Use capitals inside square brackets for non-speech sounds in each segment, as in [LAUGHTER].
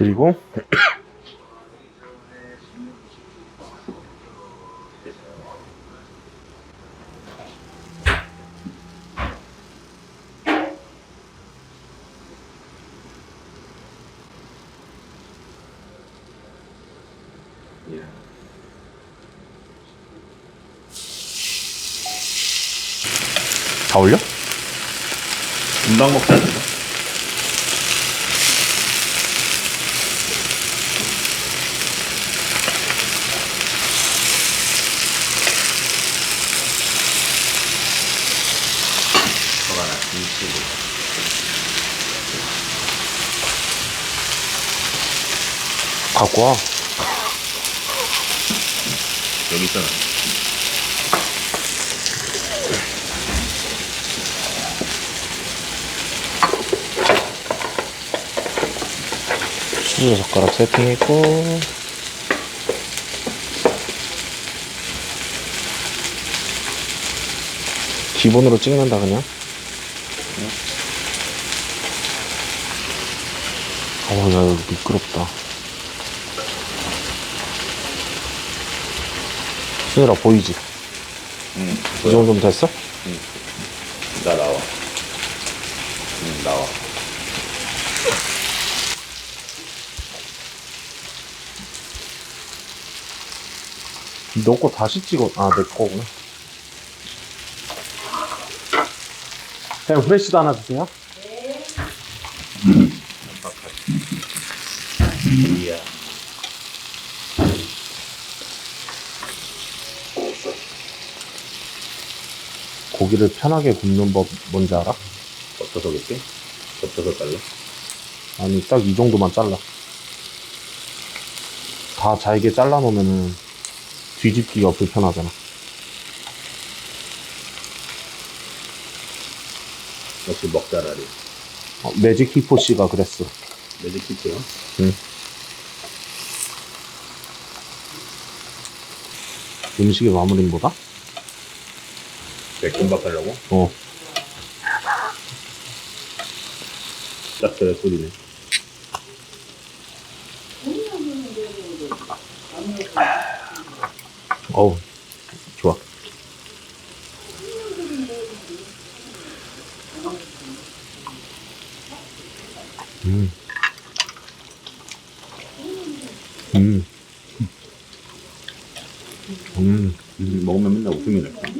그리고 다 올려? 금방. 이거. 저 갖고 와. 여기 있잖아. 수저 젓가락 세팅했고 기본으로 찍는다 그냥 어야 여기 미끄럽다 수늘아 보이지? 응. 이 정도면 됐어? 나 나와. 응, 나와. 너거 다시 찍어 아 내 거구나 그냥 후레쉬도 하나 주세요 고기를 편하게 굽는 법 뭔지 알아? 덮쳐서겠지? 덮쳐서 잘라? 아니 딱 이 정도만 잘라 다 잘게 잘라 놓으면은 뒤집기가 불편하잖아 역시 먹자라리. 어, 매직 히포 씨가 그랬어 매직 키트요? 음식의 마무리는 뭐다? 백금밥 하려고? 어 딱 그래 소리네. 어우 좋아 음. 음. 음. 음, 먹으면 맨날 웃음이 날까?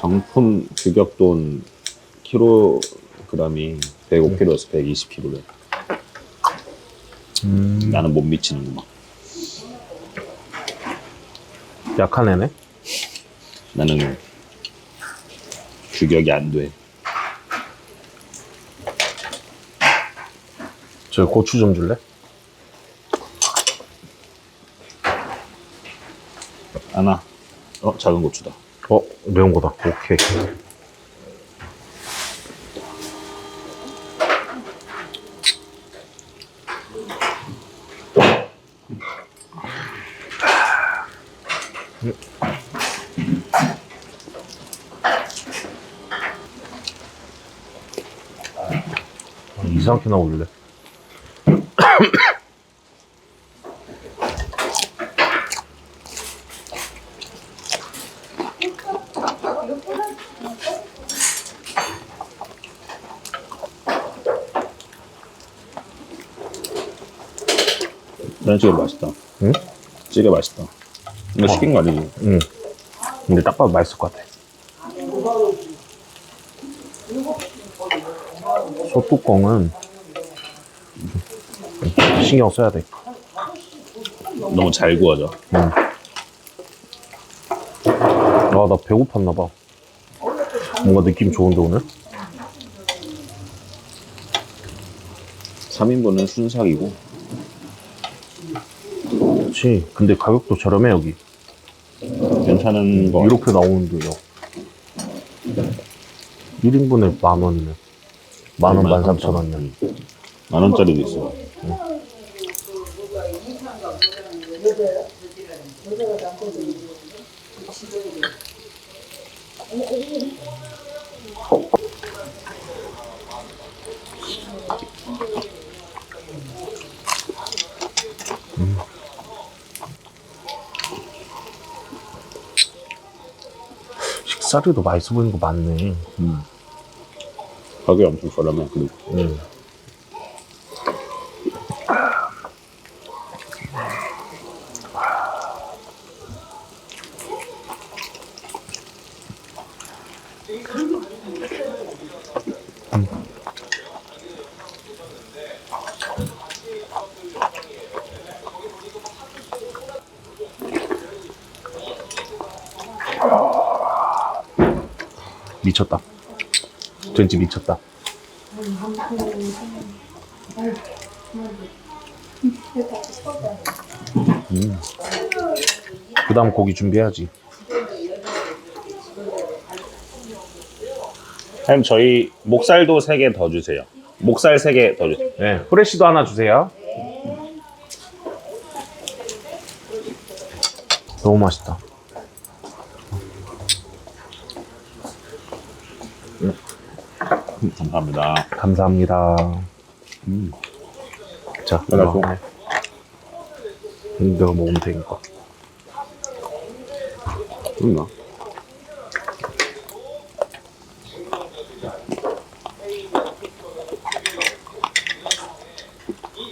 정품 규격돈 킬로그램이 105kg에서 120kg래. 음. 나는 못 미치는구만. 약한 애네? 나는 규격이 안 돼. 저 고추 좀 줄래? 하나. 어, 작은 고추다. 어, 매운 거다. 오케이. 아, 이상하게 나올래. 난 찌개 맛있다. 응? 찌개 맛있다. 이거 시킨 거 아니지? 응. 근데 딱 봐도 맛있을 것 같아. 소뚜껑은 신경 써야 돼. 너무 잘 구워져. 응. 아, 나 배고팠나 봐. 뭔가 느낌 좋은데 오늘? 3인분은 순삭이고 그렇지. 근데 가격도 저렴해 여기. 괜찮은 거 이렇게 나오는데요. 1인분에 만 원이네. 만 원, 만 삼천 원이네. 만 원짜리도 있어. 식사류도 맛있어 보이는 거 많네. 가격이 엄청 저렴해. 그리고 음. 미쳤다. 된지 미쳤다. 그 다음 고기 준비해야지. 사장님 저희 목살도 3개 더 주세요. 목살 3개 더 주세요. 네, 프레쉬도 하나 주세요. 너무 맛있다. 감사합니다. 감사합니다. 자, 내가 이거 줘. 하나. 음, 내가 먹으면 되니까. 그런가?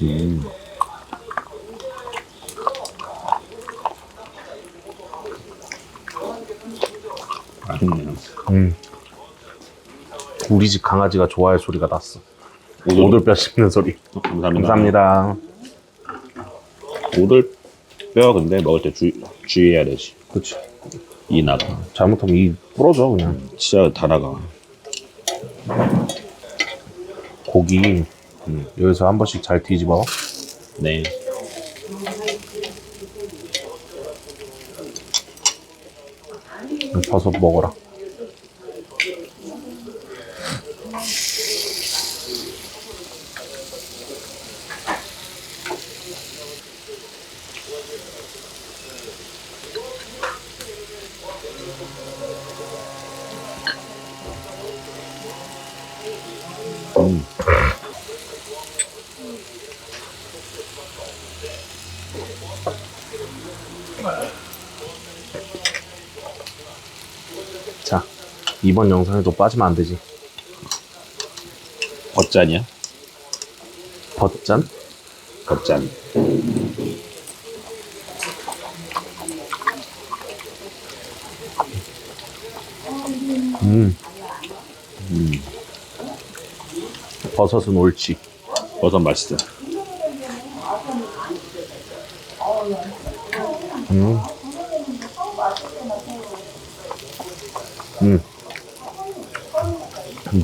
음. 맛있네요. 음. 우리 집 강아지가 좋아할 소리가 났어. 오돌, 오돌뼈 씹는 소리. 어, 감사합니다. 감사합니다. 오돌뼈 근데 먹을 때 주, 주의해야 되지. 그치. 이 나가. 잘못하면 이 부러져, 그냥. 진짜 다 나가. 고기, 음, 여기서 한 번씩 잘 뒤집어. 네. 버섯 먹어라. 이번 영상에도 빠지면 안 되지. 겉잔이야? 버짠? 겉잔. 음, 음. 버섯은 옳지. 버섯 맛있어. 음. 음.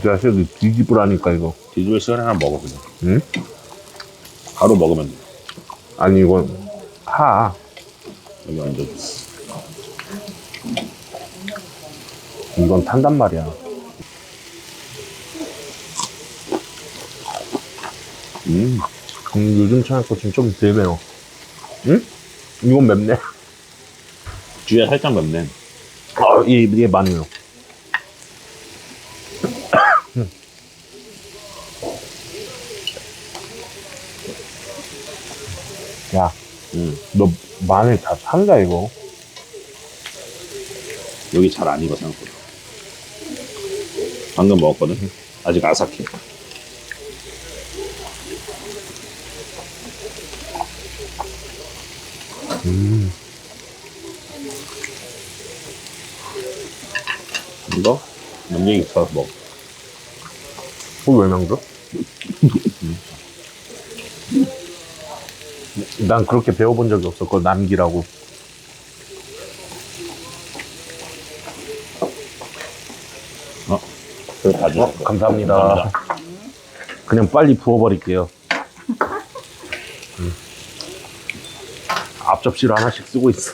자식이 뒤집으라니까, 이거. 뒤집을 시간에 하나 먹어 그냥. 응? 바로 먹으면 돼. 아니, 이건, 파. 여기 완전. 이건 탄단 말이야. 음. 음, 요즘 청양고추는 좀 덜 매워. 응? 이건 맵네. 뒤에 살짝 맵네. 아, 얘, 얘 많이 매워. 야, 음. 너 마늘 다 산다, 이거. 여기 잘 안 익어 생각보다. 방금 먹었거든. 아직 아삭해. 이거 남얘기 있어 먹. 그걸 왜 남겨? [LAUGHS] 난 그렇게 배워본 적이 없어. 그걸 남기라고. 어. 어, 감사합니다. 감사합니다. 그냥 빨리 부어버릴게요. 음. 앞접시로 하나씩 쓰고 있어.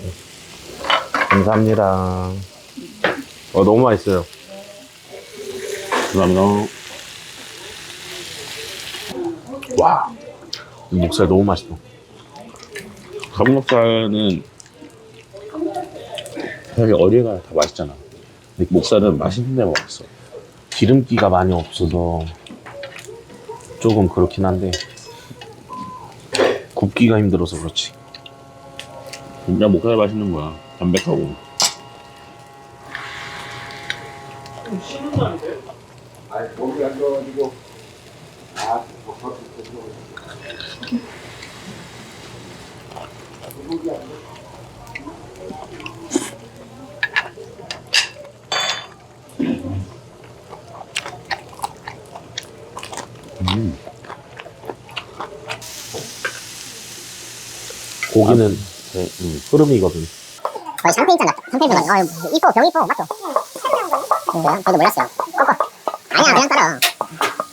음. 감사합니다. 어, 너무 맛있어요. 감사합니다. 와, 이 목살 너무 맛있어. 삼겹살은 사실 어디가 다 맛있잖아. 근데 목살은 맛있는 데만 맛있어. 기름기가 많이 없어서 조금 그렇긴 한데 굽기가 힘들어서 그렇지. 진짜 목살 맛있는 거야. 담백하고. 고 기는 네, 음, 흐름이거든. 거의 샴페인 잔 같다. 샴페인잔. 어, 이뻐, 병 이뻐. 맞죠? 그래요? 저도 몰랐어요. 꼬꼬. 아니야, 그냥 따라.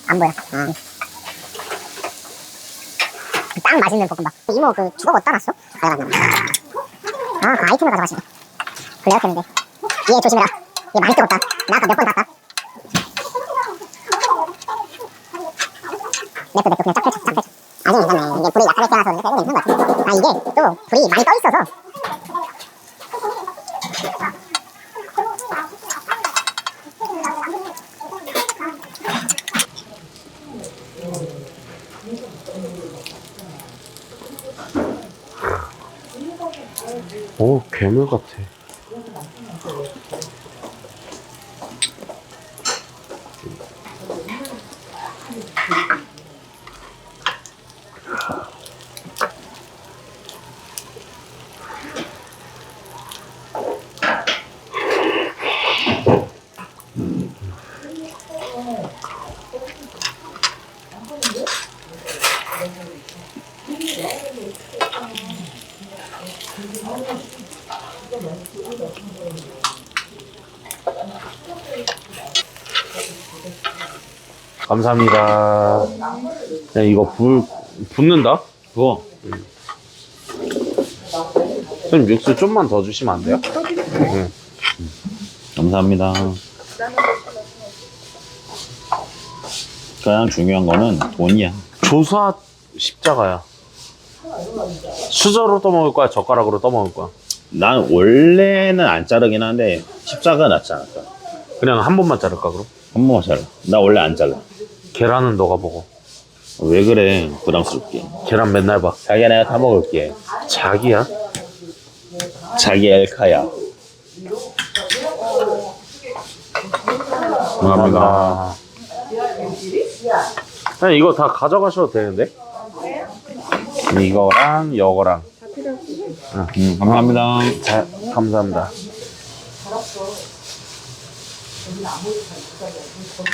안 보여. 어. 딱 맛있는 볶음밥. 이모 그 주걱 어디다 놨어? 가져갔나? 아, 그 아이템을 가져가시네. 블랙했는데. 얘 조심해라. 얘 많이 뜨겁다. 나 아까 몇번 봤다. 냅둬, 냅둬. 그냥 쫙 펼쳐, 쫙 펼쳐. 아직 괜찮네. 이게 불이 약하게 켜놔서 그래도 괜찮은 것 같은데. 아, 이게 또 불이 많이 떠 있어서 오, 괴물 같아. 감사합니다. 야, 이거 불, 붙는다? 그거. 선생님, 육수 좀만 더 주시면 안 돼요? 응. 감사합니다. 가장 중요한 거는 돈이야. 조사 십자가야. 수저로 떠먹을 거야? 젓가락으로 떠먹을 거야? 난 원래는 안 자르긴 한데 십자가 낫지 않을까? 그냥 한 번만 자를까, 그럼? 한 번만 잘라. 나 원래 안 잘라. 계란은 너가 먹어. 왜 그래? 부담스럽게. 계란 맨날 봐. 자기야 내가 다 먹을게. 자기야? 자기 엘카야. 감사합니다. 그냥 이거 다 가져가셔도 되는데? 이거랑 이거랑. 음, 감사합니다. 자, 감사합니다.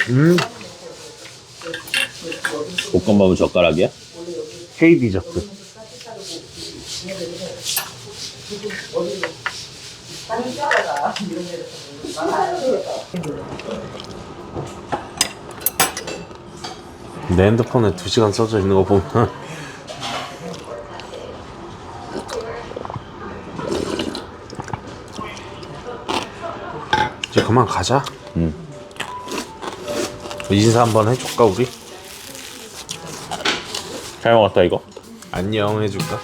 음, 볶음밥은 젓가락이야? 헤이 디저트. 내 핸드폰에 2시간 써져 있는 거 보면 이제 그만 가자. 응. 인사 한번 해줄까 우리? 잘 먹었다 이거. 안녕 해줄까?